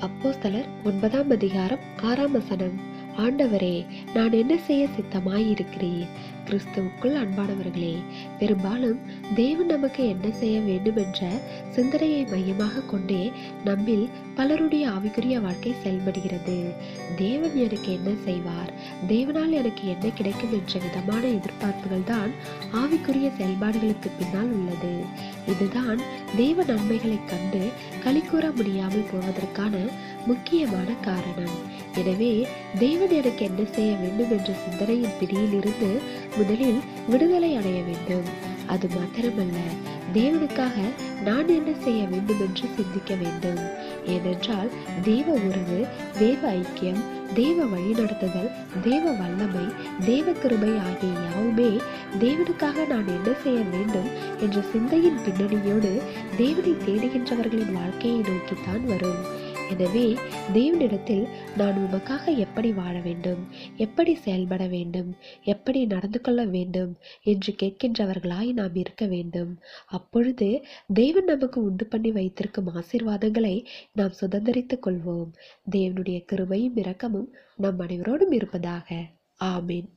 அப்போஸ்தலர் ஒன்பதாம் அதிகாரம் ஆறாம் வசனம். ஆண்டவரே நான் என்ன செய்ய சித்தமாயிருக்கிறேன் கிறிஸ்துவுக்குள் அன்பானவர்களே பெரும்பாலும் தேவன் நமக்கு என்ன செய்ய வேண்டும் என்ற சிந்தனையை மையமாக கொண்டே நம்மில் பலருடைய ஆவிக்குரிய வாழ்க்கை செயல்படுகிறது. தேவன் எனக்கு என்ன செய்வார்? தேவனால் எனக்கு என்ன கிடைக்கும் என்ற விதமான எதிர்பார்ப்புகள் தான் ஆவிக்குரிய செயல்பாடுகளுக்கு பின்னால் உள்ளது. இதுதான் தேவ நன்மைகளை கண்டு களி கூற முடியாமல் போவதற்கான முக்கியமான காரணம். எனவே தேவன் எனக்கு என்ன செய்ய வேண்டும் என்ற சிந்தனையின் பிடியிலிருந்து முதலில் விடுதலை அடைய வேண்டும். அது மாத்திரமல்ல தேவனுக்காக நான் என்ன செய்ய வேண்டும் என்று சிந்திக்க வேண்டும். ஏனென்றால் தேவ உறவு தேவ ஐக்கியம் தேவ வழிநடத்துதல் தேவ வல்லமை தேவ கிருபை ஆகிய யாவுமே தேவனுக்காக நான் என்ன செய்ய வேண்டும் என்ற சிந்தையின் பின்னணியோடு தேவனை தேடுகின்றவர்களின் வாழ்க்கையை நோக்கித்தான் வரும். எனவே தேவனிடத்தில் நான் உமக்காக எப்படி வாழ வேண்டும்? எப்படி செயல்பட வேண்டும்? எப்படி நடந்து கொள்ள வேண்டும்? என்று கேட்கின்றவர்களாய் நாம் இருக்க வேண்டும். அப்பொழுது தேவன் நமக்கு உண்டு பண்ணி வைத்திருக்கும் ஆசீர்வாதங்களை நாம் சுதந்திரித்துக் கொள்வோம். தேவனுடைய கிருபையும் இரக்கமும் நம் அனைவரோடும் இருப்பதாக. ஆமீன்.